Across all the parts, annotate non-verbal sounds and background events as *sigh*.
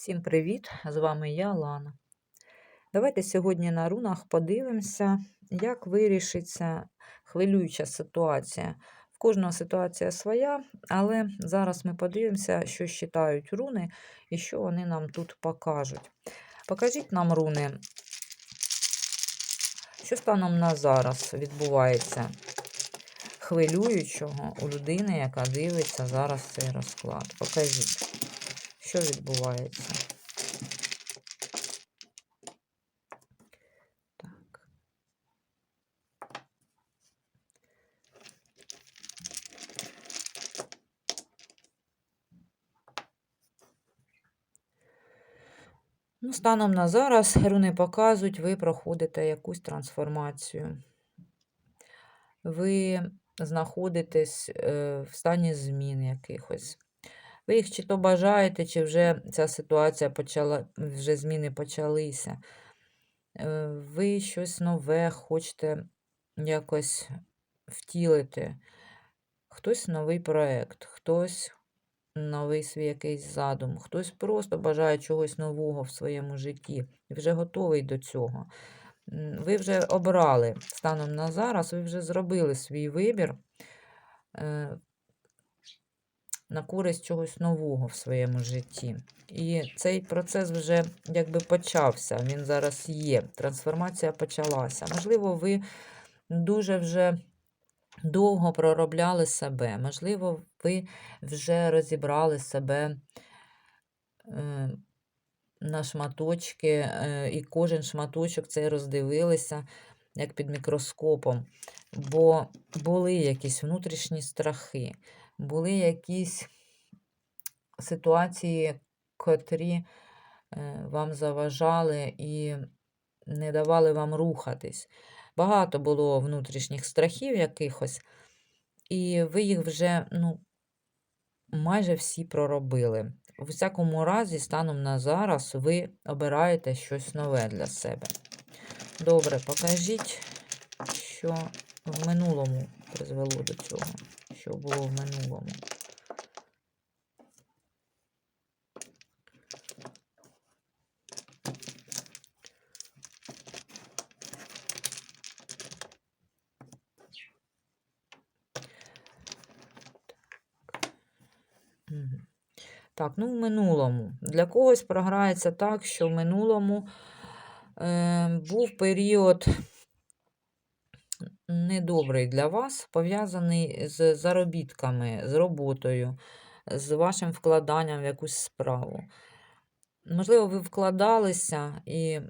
Всім привіт! З вами я, Лана. Давайте сьогодні на рунах подивимося, як вирішиться хвилююча ситуація. В кожного ситуація своя, але зараз ми подивимося, що считають руни і що вони нам тут покажуть. Покажіть нам руни, що станом на зараз відбувається хвилюючого у людини, яка дивиться зараз цей розклад. Покажіть. Що відбувається? Так. Ну, станом на зараз руни показують, ви проходите якусь трансформацію. Ви знаходитесь е, в стані змін якихось. Ви їх чи то бажаєте, чи вже ця ситуація почала, вже зміни почалися. Е, ви щось нове хочете якось втілити. Хтось новий проєкт, хтось новий свій якийсь задум, хтось просто бажає чогось нового в своєму житті і вже готовий до цього. Ви вже обрали станом на зараз, ви вже зробили свій вибір. На користь чогось нового в своєму житті. І цей процес вже якби почався, він зараз є. Трансформація почалася. Можливо, ви дуже вже довго проробляли себе, можливо, ви вже розібрали себе е, на шматочки, е, і кожен шматочок цей роздивилися. Як під мікроскопом, бо були якісь внутрішні страхи, були якісь ситуації, котрі е, вам заважали і не давали вам рухатись. Багато було внутрішніх страхів якихось, і ви їх вже ну, майже всі проробили. У всякому разі, станом на зараз, ви обираєте щось нове для себе. Добре, покажіть, що в минулому призвело до цього що було в минулому. Так, ну в минулому. Для когось програється так, що в минулому е, був період недобрий для вас, пов'язаний з заробітками, з роботою, з вашим вкладанням в якусь справу. Можливо, ви вкладалися і,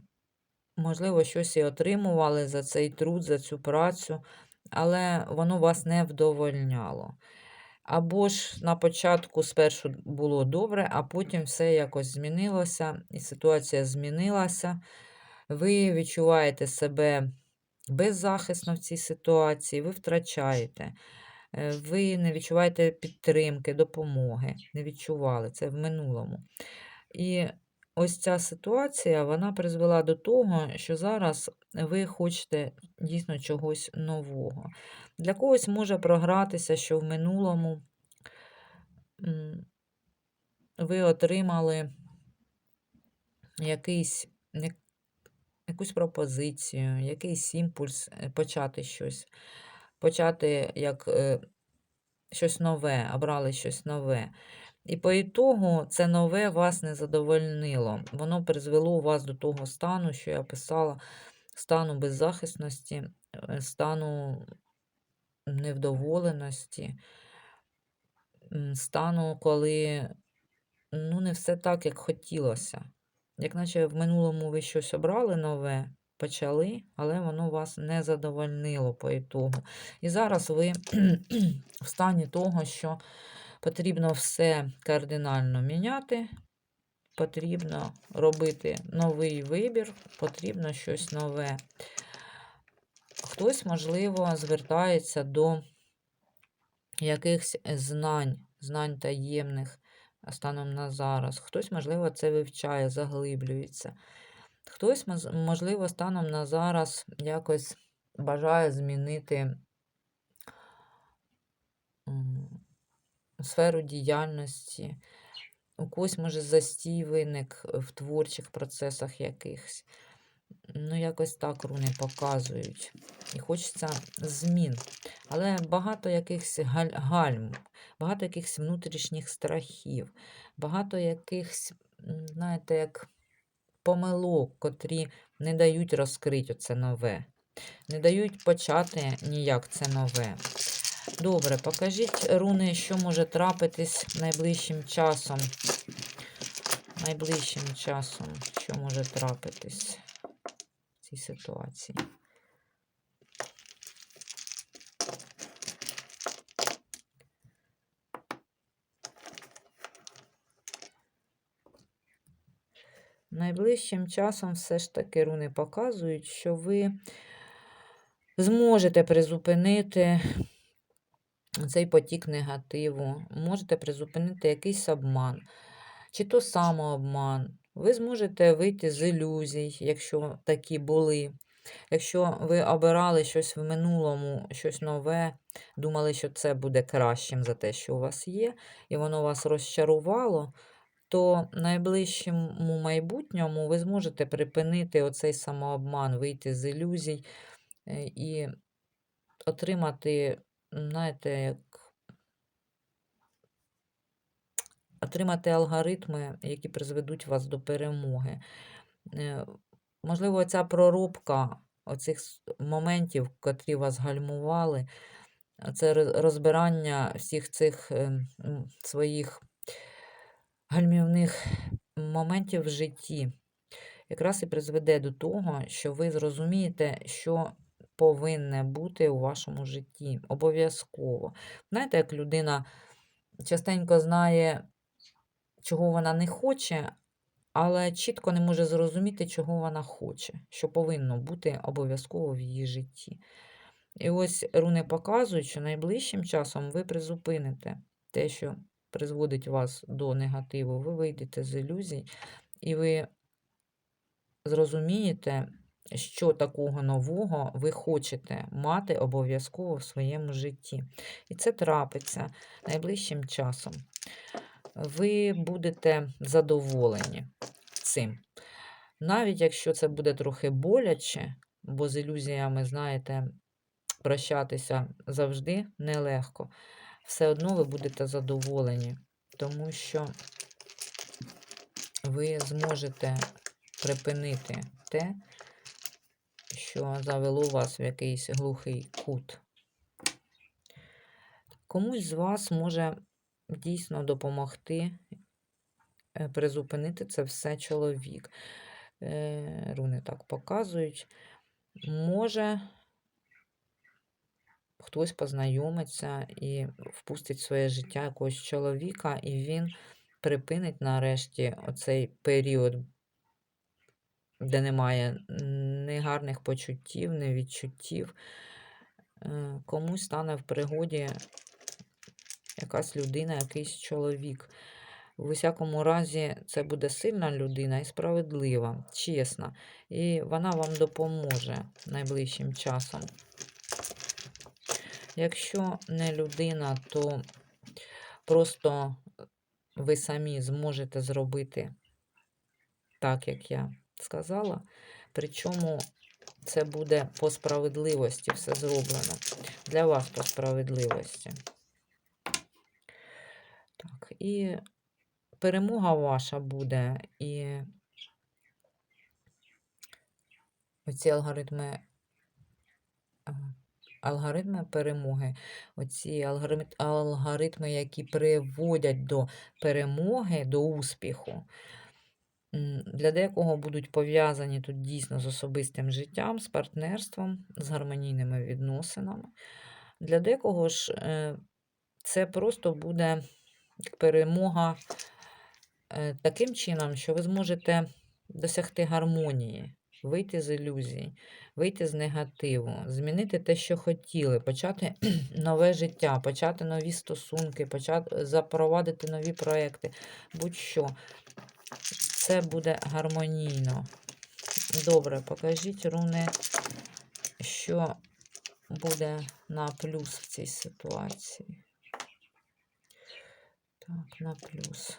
можливо, щось і отримували за цей труд, за цю працю, але воно вас не вдовольняло. Або ж на початку спершу було добре, а потім все якось змінилося, і ситуація змінилася. Ви відчуваєте себе беззахисно в цій ситуації, ви втрачаєте, е, ви не відчуваєте підтримки, допомоги, не відчували це в минулому. І ось ця ситуація вона призвела до того, що зараз ви хочете дійсно чогось нового. Для когось може програтися, що в минулому ви отримали якийсь якусь пропозицію, якийсь імпульс е, почати щось, почати як е, щось нове, обрали щось нове. І по ітогу це нове вас не задовольнило. Воно призвело вас до того стану, що я писала, стану беззахисності, е, стану невдоволеності, стану, коли ну, не все так, як хотілося. Як наче в минулому ви щось обрали нове, почали, але воно вас не задовольнило по ітогу. І зараз ви *clears throat* в стані того, що потрібно все кардинально міняти, потрібно робити новий вибір, потрібно щось нове. Хтось, можливо, звертається до якихось знань, знань таємних станом на зараз. Хтось, можливо, це вивчає, заглиблюється. Хтось, можливо, станом на зараз якось бажає змінити сферу діяльності. у когось може застій виник в творчих процесах якихось. Ну, якось так руни показують. І хочеться змін. Але багато якихось галь- гальм, багато якихось внутрішніх страхів, багато якихось, знаєте, як помилок, котрі не дають розкрити оце нове. Не дають почати ніяк це нове. Добре, покажіть, руни, що може трапитись найближчим часом. Найближчим часом, що може трапитись цій ситуації. Найближчим часом все ж таки руни показують, що ви зможете призупинити цей потік негативу, можете призупинити якийсь обман, чи то самообман. Ви зможете вийти з ілюзій, якщо такі були. Якщо ви обирали щось в минулому, щось нове, думали, що це буде кращим за те, що у вас є, і воно вас розчарувало, то в найближчому майбутньому ви зможете припинити оцей самообман, вийти з ілюзій е, і отримати, знаєте, як отримати алгоритми, які призведуть вас до перемоги. Е, Можливо, ця проробка оцих моментів, котрі вас гальмували, це розбирання всіх цих ем, своїх гальмівних моментів в житті, якраз і призведе до того, що ви зрозумієте, що повинне бути у вашому житті. Обов'язково. Знаєте, як людина частенько знає, чого вона не хоче, але чітко не може зрозуміти, чого вона хоче, що повинно бути обов'язково в її житті. І ось руни показують, що найближчим часом ви призупините те, що призводить вас до негативу, ви вийдете з ілюзій, і ви зрозумієте, що такого нового ви хочете мати обов'язково в своєму житті. І це трапиться найближчим часом. Ви будете задоволені цим. Навіть якщо це буде трохи боляче, бо з ілюзіями, знаєте, прощатися завжди нелегко, все одно ви будете задоволені, тому що ви зможете припинити те, що завело вас в якийсь глухий кут. Комусь з вас може дійсно допомогти е, призупинити це все чоловік. Е, Руни так показують. Може, хтось познайомиться і впустить в своє життя якогось чоловіка, і він припинить нарешті оцей період, де немає ні гарних почуттів, ні відчуттів. Е, Комусь стане в пригоді якась людина, якийсь чоловік. В усякому разі, це буде сильна людина і справедлива, чесна. І вона вам допоможе найближчим часом. Якщо не людина, то просто ви самі зможете зробити так, як я сказала. Причому це буде по справедливості все зроблено. Для вас по справедливості. І перемога ваша буде, і оці алгоритми, е, алгоритми перемоги, оці алгоритми, алгоритми, які приводять до перемоги, до успіху, для декого будуть пов'язані тут дійсно з особистим життям, з партнерством, з гармонійними відносинами. Для декого ж е, це просто буде перемога е, таким чином, що ви зможете досягти гармонії, вийти з ілюзій, вийти з негативу, змінити те, що хотіли, почати *clears throat* нове життя, почати нові стосунки, почати запровадити нові проекти, будь-що. Це буде гармонійно. Добре, покажіть, руни, що буде на плюс в цій ситуації. Так, на плюс.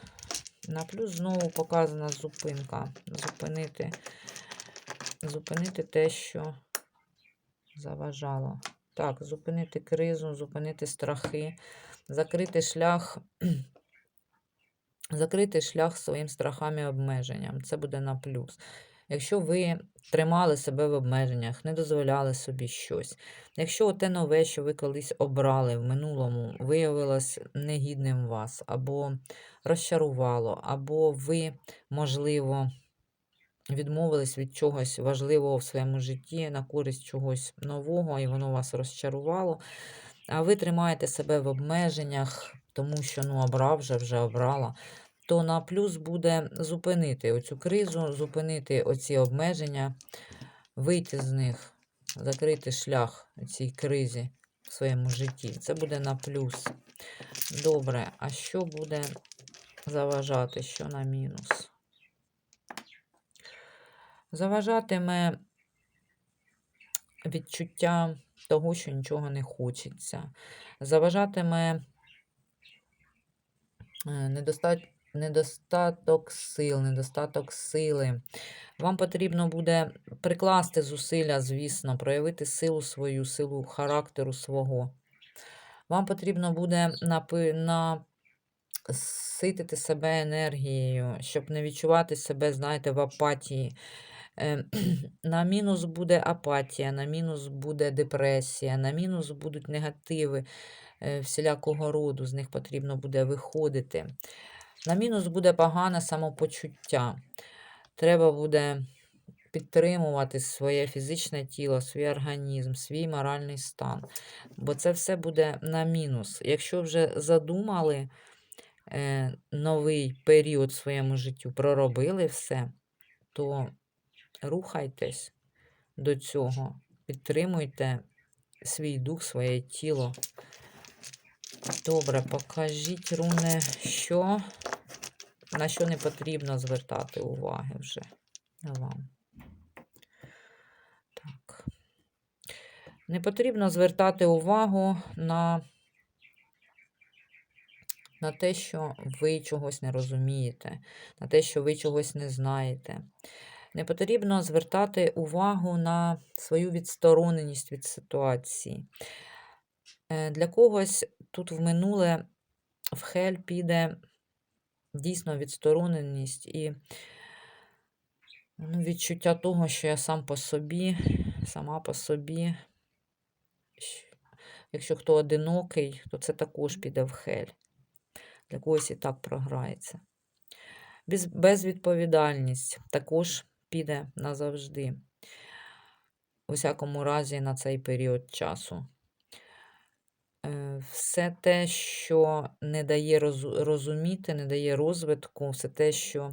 На плюс знову показана зупинка. Зупинити, зупинити те, що заважало. Так, зупинити кризу, зупинити страхи, закрити шлях, *clears throat* закрити шлях своїм страхам і обмеженням. Це буде на плюс. Якщо ви тримали себе в обмеженнях, не дозволяли собі щось. Якщо те нове, що ви колись обрали в минулому, виявилось негідним вас, або розчарувало, або ви, можливо, відмовились від чогось важливого в своєму житті на користь чогось нового, і воно вас розчарувало, а ви тримаєте себе в обмеженнях, тому що ну, обрав вже, вже обрала, то на плюс буде зупинити оцю кризу, зупинити оці обмеження, вийти з них, закрити шлях цій кризі в своєму житті. Це буде на плюс. Добре, а що буде заважати, що на мінус? Заважатиме відчуття того, що нічого не хочеться. Заважатиме е, недостатньо недостаток сил, недостаток сили. Вам потрібно буде прикласти зусилля, звісно, проявити силу свою, силу характеру свого. Вам потрібно буде напи... наситити себе енергією, щоб не відчувати себе, знаєте, в апатії. Е, *clears throat* На мінус буде апатія, на мінус буде депресія, на мінус будуть негативи е, всілякого роду, з них потрібно буде виходити. На мінус буде погане самопочуття. Треба буде підтримувати своє фізичне тіло, свій організм, свій моральний стан. Бо це все буде на мінус. Якщо вже задумали е, новий період в своєму життю, проробили все, то рухайтесь до цього, підтримуйте свій дух, своє тіло. Добре, покажіть, руни, що, на що не потрібно звертати уваги вже вам. Так. Не потрібно звертати увагу на, на те, що ви чогось не розумієте, на те, що ви чогось не знаєте. Не потрібно звертати увагу на свою відстороненість від ситуації. Е, для когось тут в минуле в хель піде дійсно відстороненість і ну, відчуття того, що я сам по собі, сама по собі. Якщо хто одинокий, то це також піде в хель. Для когось і так програється. Без, Безвідповідальність також піде назавжди. У всякому разі, на цей період часу. Все те, що не дає розуміти, не дає розвитку, все те, що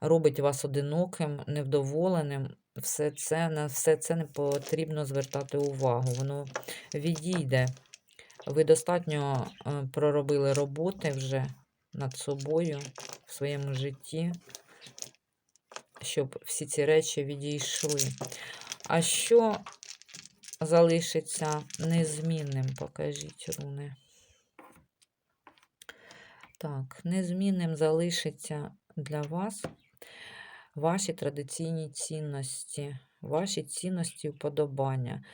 робить вас одиноким, невдоволеним, все це, на все це не потрібно звертати увагу. Воно відійде. Ви достатньо е, проробили роботи вже над собою в своєму житті, щоб всі ці речі відійшли. А що залишиться незмінним, покажіть руни. Так, незмінним залишиться для вас ваші традиційні цінності, ваші цінності вподобання.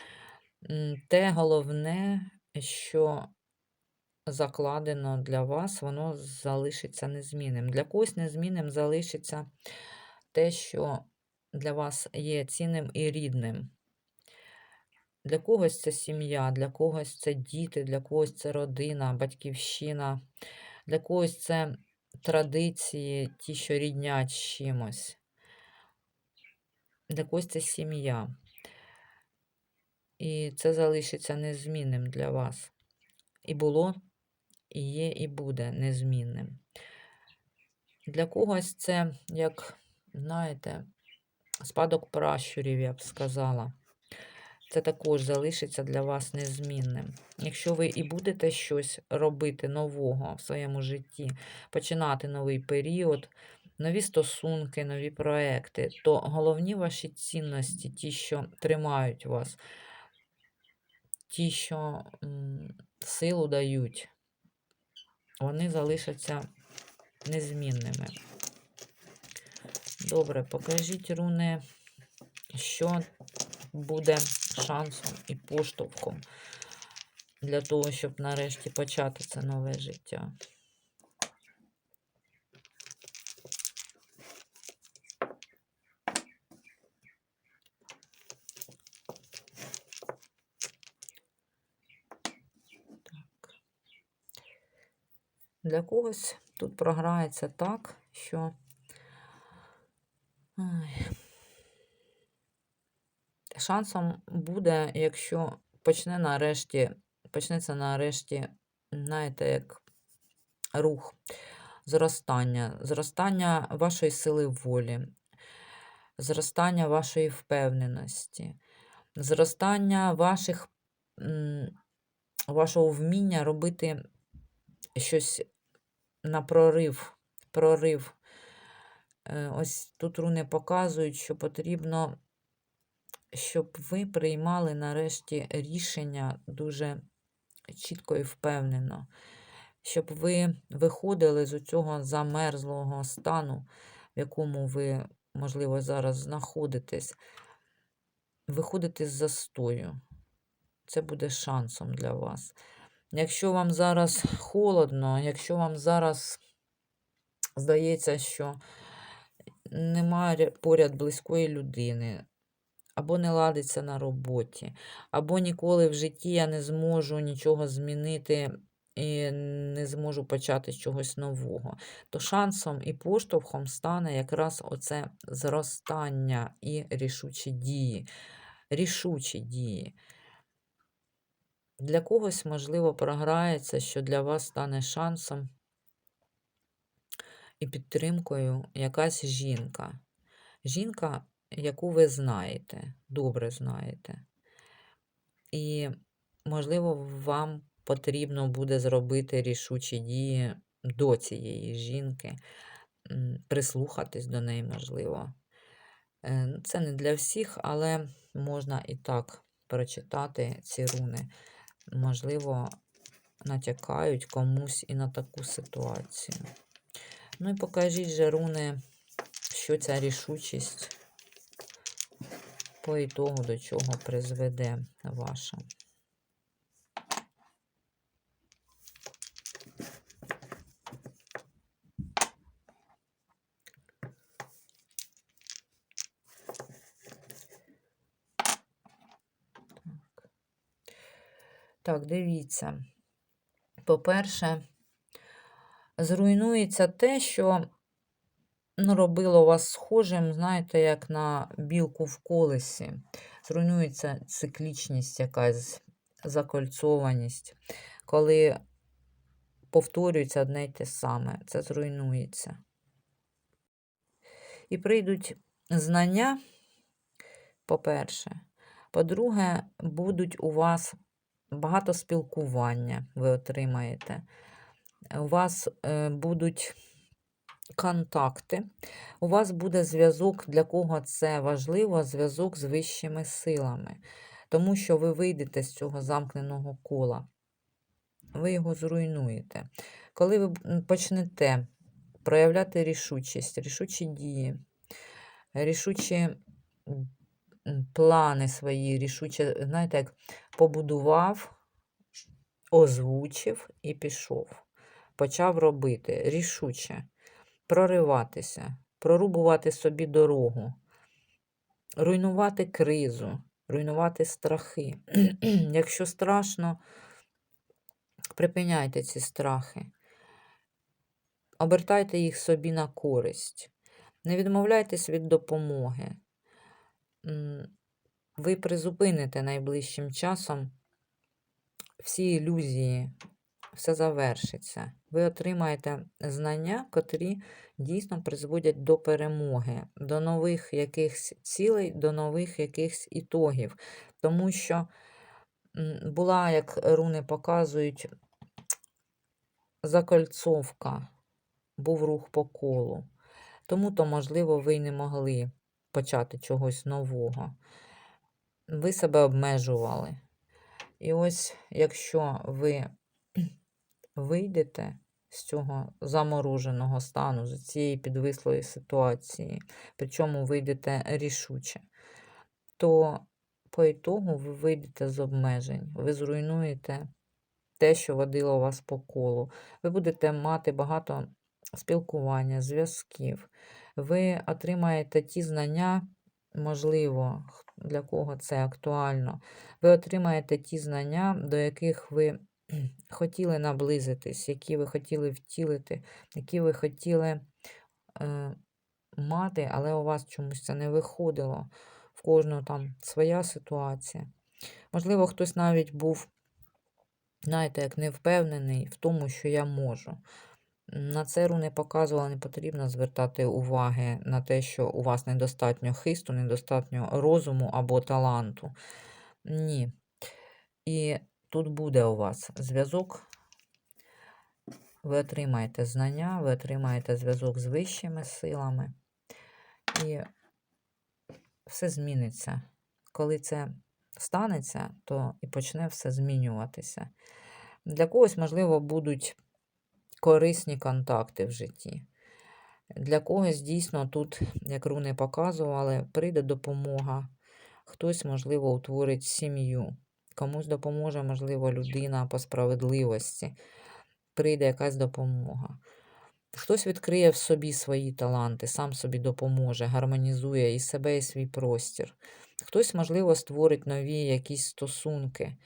Те головне, що закладено для вас, воно залишиться незмінним. Для когось незмінним залишиться те, що для вас є цінним і рідним. Для когось це сім'я, для когось це діти, для когось це родина, батьківщина, для когось це традиції, ті, що ріднять чимось. Для когось це сім'я. І це залишиться незмінним для вас. І було, і є, і буде незмінним. Для когось це, як, знаєте, спадок пращурів, я б сказала це також залишиться для вас незмінним. Якщо ви і будете щось робити нового в своєму житті, починати новий період, нові стосунки, нові проекти, то головні ваші цінності, ті, що тримають вас, ті, що силу дають, вони залишаться незмінними. Добре, покажіть, руни, що буде шансом і поштовхом для того, щоб нарешті почати це нове життя. Так. Для когось тут програється так, що Ай. Шансом буде, якщо почне нарешті, почнеться нарешті, знаєте, як рух, зростання, зростання вашої сили волі, зростання вашої впевненості, зростання ваших, вашого вміння робити щось на прорив, прорив. Е, Ось тут руни показують, що потрібно, щоб ви приймали нарешті рішення дуже чітко і впевнено, щоб ви виходили з цього замерзлого стану, в якому ви, можливо, зараз знаходитесь, виходити з застою. Це буде шансом для вас. Якщо вам зараз холодно, якщо вам зараз здається, що немає поряд близької людини, або не ладиться на роботі, або ніколи в житті я не зможу нічого змінити і не зможу почати чогось нового, то шансом і поштовхом стане якраз оце зростання і рішучі дії. Рішучі дії. Для когось, можливо, програється, що для вас стане шансом і підтримкою якась жінка. Жінка, яку ви знаєте, добре знаєте. І, можливо, вам потрібно буде зробити рішучі дії до цієї жінки, прислухатись до неї, можливо. Е, це не для всіх, але можна і так прочитати ці руни. Можливо, натякають комусь і на таку ситуацію. Ну і покажіть же, руни, що ця рішучість по ітогу до чого призведе ваша. Так, дивіться. По-перше, зруйнується те, що ну, робило вас схожим, знаєте, як на білку в колесі. Зруйнується циклічність, якась закольцованість, коли повторюється одне й те саме, це зруйнується. І прийдуть знання, по-перше. По-друге, будуть у вас багато спілкування, ви отримаєте. У вас е, будуть контакти, у вас буде зв'язок, для кого це важливо, зв'язок з вищими силами. Тому що ви вийдете з цього замкненого кола, ви його зруйнуєте. Коли ви почнете проявляти рішучість, рішучі дії, рішучі плани свої, рішуче, знаєте, як побудував, озвучив і пішов. Почав робити рішуче, прориватися, прорубувати собі дорогу, руйнувати кризу, руйнувати страхи. *clears throat* Якщо страшно, припиняйте ці страхи, обертайте їх собі на користь, не відмовляйтесь від допомоги ви призупините найближчим часом всі ілюзії, все завершиться. Ви отримаєте знання, котрі дійсно призводять до перемоги, до нових якихось цілей, до нових якихось ітогів. Тому що була, як руни показують, закольцовка, був рух по колу. Тому то, можливо, ви й не могли почати чогось нового. Ви себе обмежували. І ось, якщо ви *clears throat* вийдете з цього замороженого стану, з цієї підвислої ситуації, причому вийдете рішуче, то по ітогу ви вийдете з обмежень, ви зруйнуєте те, що водило вас по колу. Ви будете мати багато спілкування, зв'язків. Ви отримаєте ті знання, можливо, для кого це актуально. Ви отримаєте ті знання, до яких ви хотіли наблизитись, які ви хотіли втілити, які ви хотіли е, мати, але у вас чомусь це не виходило. В кожного там своя ситуація. Можливо, хтось навіть був, знаєте, як не впевнений в тому, що я можу. На це руни показувала, не потрібно звертати уваги на те, що у вас недостатньо хисту, недостатньо розуму або таланту. Ні. І тут буде у вас зв'язок. Ви отримаєте знання, ви отримаєте зв'язок з вищими силами. І все зміниться. Коли це станеться, то і почне все змінюватися. Для когось, можливо, будуть корисні контакти в житті. Для когось дійсно тут, як руни показували, прийде допомога. Хтось, можливо, утворить сім'ю. Комусь допоможе, можливо, людина по справедливості. Прийде якась допомога. Хтось відкриє в собі свої таланти, сам собі допоможе, гармонізує і себе, і свій простір. Хтось, можливо, створить нові якісь стосунки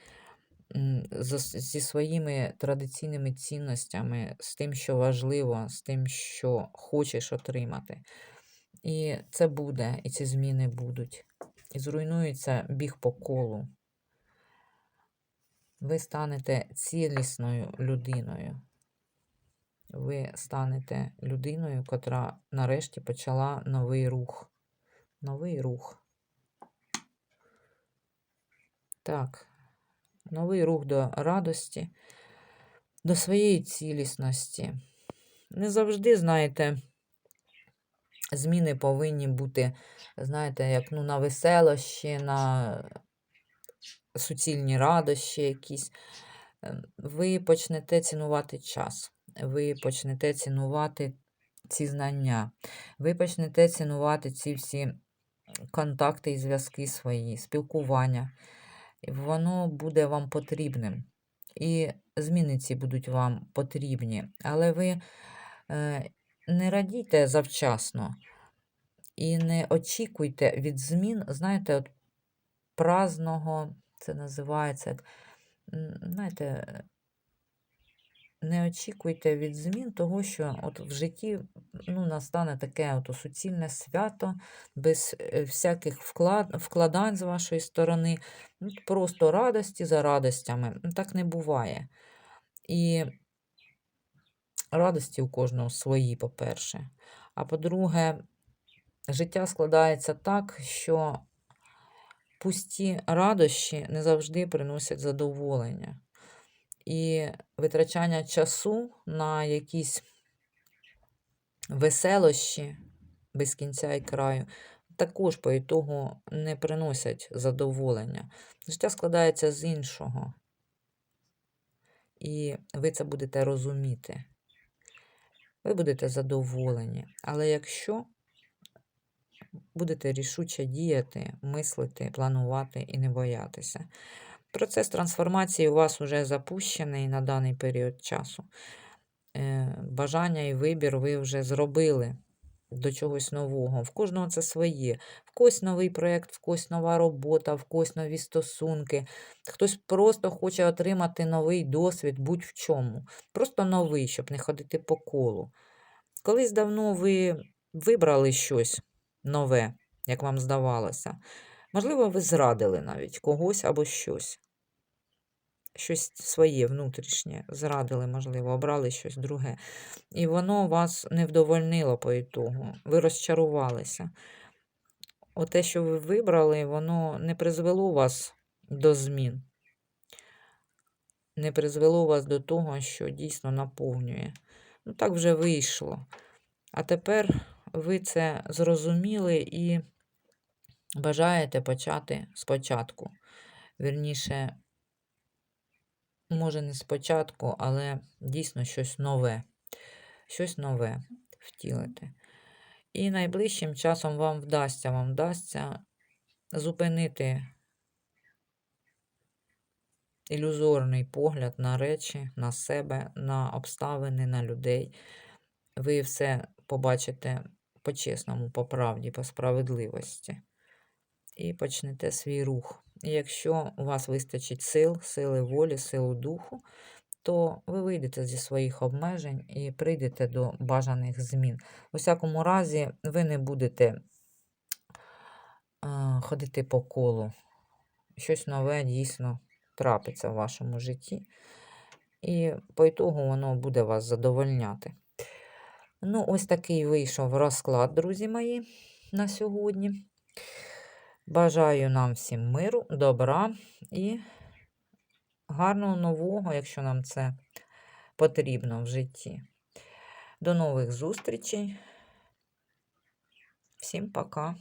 зі своїми традиційними цінностями, з тим, що важливо, з тим, що хочеш отримати. І це буде, і ці зміни будуть. І зруйнується біг по колу. Ви станете цілісною людиною. Ви станете людиною, котра нарешті почала новий рух. Новий рух. Так, новий рух до радості, до своєї цілісності. Не завжди, знаєте, зміни повинні бути, знаєте, як ну, на веселощі, на суцільні радощі якісь. Ем, Ви почнете цінувати час, ви почнете цінувати ці знання, ви почнете цінувати ці всі контакти і зв'язки свої, спілкування. Воно буде вам потрібним. І зміни ці будуть вам потрібні. Але ви е, не радійте завчасно і не очікуйте від змін, знаєте, от праздного, це називається, знаєте, не очікуйте від змін того, що от в житті ну, настане таке от суцільне свято, без е, всяких вклад, вкладань з вашої сторони, ну, просто радості за радостями. Ну, Так не буває. І радості у кожного свої, по-перше. А по-друге, життя складається так, що пусті радощі не завжди приносять задоволення. І витрачання часу на якісь веселощі без кінця і краю також по ітогу не приносять задоволення. Життя складається з іншого. І ви це будете розуміти. Ви будете задоволені. Але якщо будете рішуче діяти, мислити, планувати і не боятися. Процес трансформації у вас вже запущений на даний період часу. Е, Бажання і вибір ви вже зробили до чогось нового. В кожного це своє. В когось новий проєкт, в когось нова робота, в когось нові стосунки. Хтось просто хоче отримати новий досвід будь-в чому. Просто новий, щоб не ходити по колу. Колись давно ви вибрали щось нове, як вам здавалося. Можливо, ви зрадили навіть когось або щось. Щось своє внутрішнє зрадили, можливо, обрали щось друге. І воно вас не вдовольнило по ітогу. Ви розчарувалися. Оте, що ви вибрали, воно не призвело вас до змін. Не призвело вас до того, що дійсно наповнює. Ну, так вже вийшло. А тепер ви це зрозуміли і бажаєте почати спочатку. Вірніше, може, не спочатку, але дійсно щось нове. щось нове втілити. І найближчим часом вам вдасться, вам вдасться зупинити ілюзорний погляд на речі, на себе, на обставини, на людей. Ви все побачите по-чесному, по правді, по справедливості. І почнете свій рух. І якщо у вас вистачить сил, сили волі, силу духу, то ви вийдете зі своїх обмежень і прийдете до бажаних змін. У всякому разі, ви не будете а, ходити по колу. Щось нове дійсно трапиться в вашому житті. І по ітогу воно буде вас задовольняти. Ну, ось такий вийшов розклад, друзі мої, на сьогодні. Бажаю нам всім миру, добра і гарного нового, якщо нам це потрібно в житті. До нових зустрічей. Всім пока.